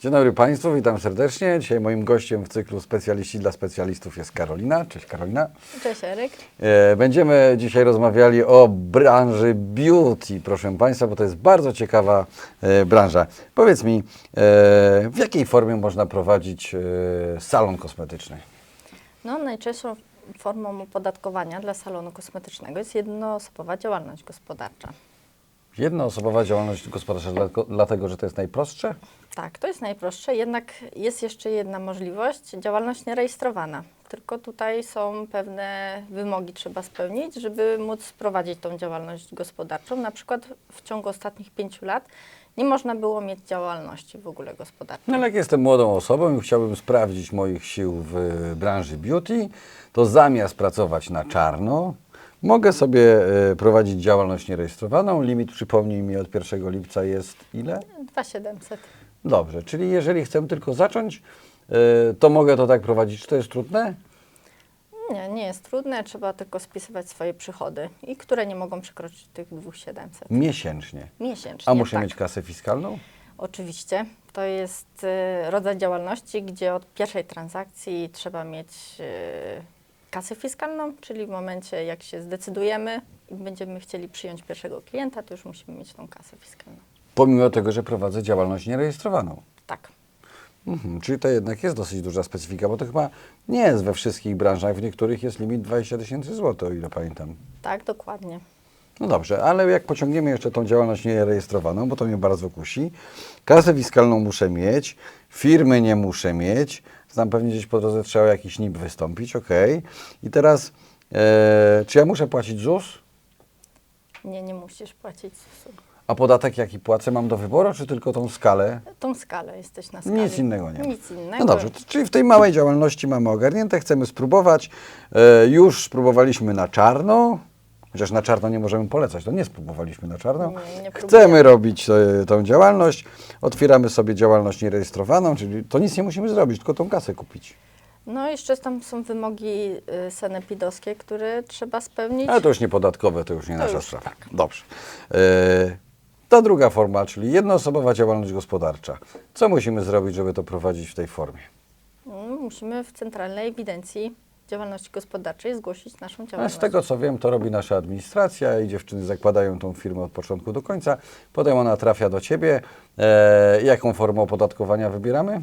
Dzień dobry Państwu, witam serdecznie. Dzisiaj moim gościem w cyklu Specjaliści dla Specjalistów jest Karolina. Cześć Karolina. Cześć Eryk. E, Będziemy dzisiaj rozmawiali o branży beauty, proszę Państwa, bo to jest bardzo ciekawa e, branża. Powiedz mi, e, w jakiej formie można prowadzić salon kosmetyczny? No, najczęstszą formą opodatkowania dla salonu kosmetycznego jest jednoosobowa działalność gospodarcza. Jednoosobowa działalność gospodarcza, dlatego- że to jest najprostsze? Tak, to jest najprostsze, jednak jest jeszcze jedna możliwość, działalność nierejestrowana. Tylko tutaj są pewne wymogi trzeba spełnić, żeby móc prowadzić tą działalność gospodarczą. Na przykład w ciągu ostatnich pięciu lat nie można było mieć działalności w ogóle gospodarczej. No ale jak jestem młodą osobą i chciałbym sprawdzić moich sił w branży beauty, to zamiast pracować na czarno, mogę sobie e, prowadzić działalność nierejestrowaną. Limit, przypomnij mi, od 1 lipca jest ile? 2700. Dobrze, czyli jeżeli chcę tylko zacząć, e, to mogę to tak prowadzić. Czy to jest trudne? Nie, nie jest trudne, trzeba tylko spisywać swoje przychody i które nie mogą przekroczyć tych 2700 Miesięcznie. miesięcznie. A muszę tak. mieć kasę fiskalną? Oczywiście. To jest y, rodzaj działalności, gdzie od pierwszej transakcji trzeba mieć kasę fiskalną, czyli w momencie jak się zdecydujemy i będziemy chcieli przyjąć pierwszego klienta, to już musimy mieć tą kasę fiskalną. Pomimo tego, że prowadzę działalność nierejestrowaną. Tak. Mhm, czyli to jednak jest dosyć duża specyfika, bo to chyba nie jest we wszystkich branżach. W niektórych jest limit 20 tysięcy złotych, o ile pamiętam. Tak, dokładnie. No dobrze, ale jak pociągniemy jeszcze tą działalność nierejestrowaną, bo to mnie bardzo kusi, kasę fiskalną muszę mieć, firmy nie muszę mieć, znam pewnie gdzieś po drodze trzeba jakiś NIP wystąpić, ok. I teraz, e, czy ja muszę płacić ZUS? Nie, nie musisz płacić ZUS-u. A podatek jaki płacę mam do wyboru, czy tylko tą skalę? Tą skalę jesteś na skali. Nic innego nie ma. Nic innego. No dobrze, czyli w tej małej działalności mamy ogarnięte, chcemy spróbować. E, już spróbowaliśmy na czarno, chociaż na czarno nie możemy polecać, to nie spróbowaliśmy na czarno. Nie, nie chcemy robić e, tą działalność, otwieramy sobie działalność nierejestrowaną, czyli to nic nie musimy zrobić, tylko tą kasę kupić. No jeszcze tam są wymogi y, sanepidowskie, które trzeba spełnić. Ale to już nie podatkowe, to już nie To nasza już sprawa. tak. Dobrze. E, ta druga forma, czyli jednoosobowa działalność gospodarcza. Co musimy zrobić, żeby to prowadzić w tej formie? Mm, Musimy w centralnej ewidencji działalności gospodarczej zgłosić naszą działalność. z tego co wiem, to robi nasza administracja i dziewczyny zakładają tą firmę od początku do końca. Potem ona trafia do Ciebie. E, jaką formę opodatkowania wybieramy?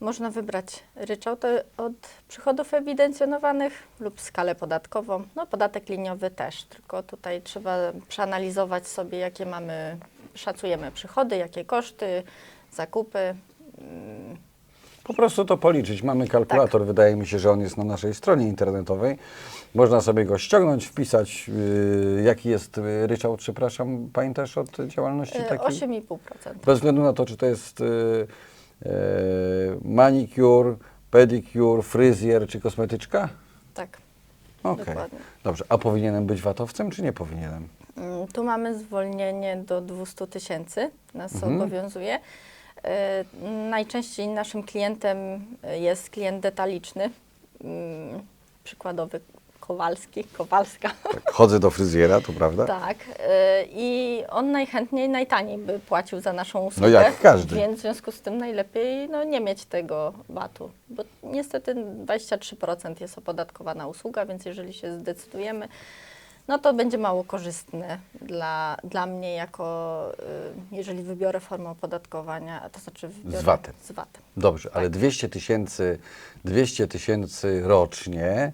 Można wybrać ryczałt od przychodów ewidencjonowanych lub skalę podatkową. No podatek liniowy też, tylko tutaj trzeba przeanalizować sobie, jakie mamy, szacujemy przychody, jakie koszty, zakupy. Mm, Po prostu to policzyć. Mamy kalkulator, wydaje mi się, że on jest na naszej stronie internetowej. Można sobie go ściągnąć, wpisać, yy, jaki jest yy, ryczałt, przepraszam, pamiętasz od działalności e, takiej? 8,5%. Bez względu na to, czy to jest yy, yy, manicure, pedicure, fryzjer czy kosmetyczka? Tak, Okej. dokładnie. Dobrze, a powinienem być VAT-owcem, czy nie powinienem? Mm, Tu mamy zwolnienie do 200 tysięcy, nas Mhm. obowiązuje. E, Najczęściej naszym klientem e, jest klient detaliczny, mm, przykładowy Kowalski, Kowalska. Tak, chodzę do fryzjera, to prawda? Tak. e, I on najchętniej, najtaniej by płacił za naszą usługę. No jak każdy. Więc w związku z tym najlepiej no, nie mieć tego VAT-u, bo niestety 23% jest opodatkowana usługa, więc jeżeli się zdecydujemy, no to będzie mało korzystne dla, dla mnie jako, y, jeżeli wybiorę formę opodatkowania, to znaczy wybiorę Z VAT-em. Z VAT-em. Dobrze, ale 200 tysięcy 200 tysięcy rocznie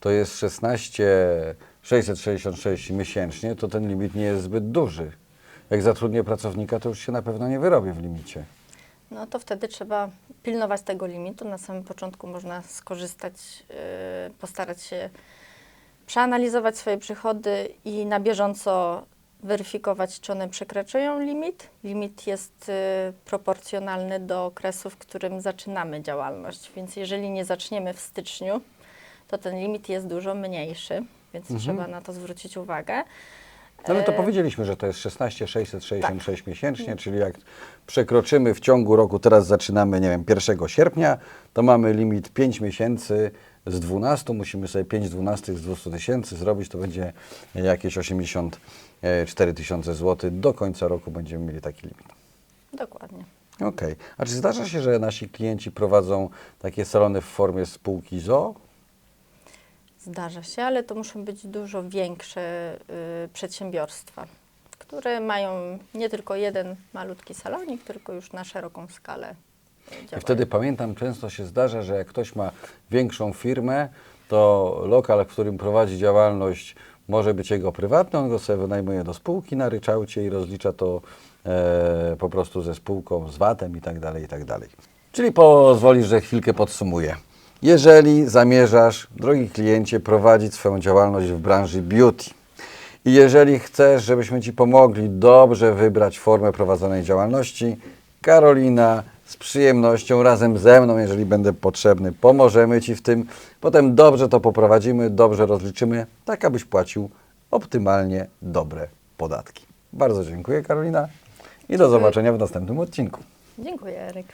to jest 16 666 miesięcznie, to ten limit nie jest zbyt duży. Jak zatrudnię pracownika, to już się na pewno nie wyrobię w limicie. No to wtedy trzeba pilnować tego limitu. Na samym początku można skorzystać, yy, postarać się przeanalizować swoje przychody i na bieżąco weryfikować, czy one przekraczają limit. Limit jest yy, proporcjonalny do okresu, w którym zaczynamy działalność, więc jeżeli nie zaczniemy w styczniu, to ten limit jest dużo mniejszy, więc trzeba na to zwrócić uwagę. No ale to E, powiedzieliśmy, że to jest 16 666 miesięcznie, czyli jak przekroczymy w ciągu roku, teraz zaczynamy, nie wiem, 1 sierpnia, to mamy limit 5 miesięcy z 12, musimy sobie 5 12 z 200 tysięcy zrobić, to będzie jakieś 84 tysiące złotych. Do końca roku będziemy mieli taki limit. Dokładnie. Okej. A czy zdarza się, że nasi klienci prowadzą takie salony w formie spółki ZO? Zdarza się, ale to muszą być dużo większe y, przedsiębiorstwa, które mają nie tylko jeden malutki salonik, tylko już na szeroką skalę y, I działają. wtedy pamiętam, często się zdarza, że jak ktoś ma większą firmę, to lokal, w którym prowadzi działalność, może być jego prywatny, on go sobie wynajmuje do spółki na ryczałcie i rozlicza to e, po prostu ze spółką, z VAT-em i tak dalej, i tak dalej. Czyli pozwolisz, że chwilkę podsumuję. Jeżeli zamierzasz, drogi kliencie, prowadzić swoją działalność w branży beauty i jeżeli chcesz, żebyśmy Ci pomogli dobrze wybrać formę prowadzonej działalności, Karolina z przyjemnością razem ze mną, jeżeli będę potrzebny, pomożemy Ci w tym. Potem dobrze to poprowadzimy, dobrze rozliczymy, tak abyś płacił optymalnie dobre podatki. Bardzo dziękuję Karolina i do zobaczenia w następnym odcinku. Dziękuję, Eryk.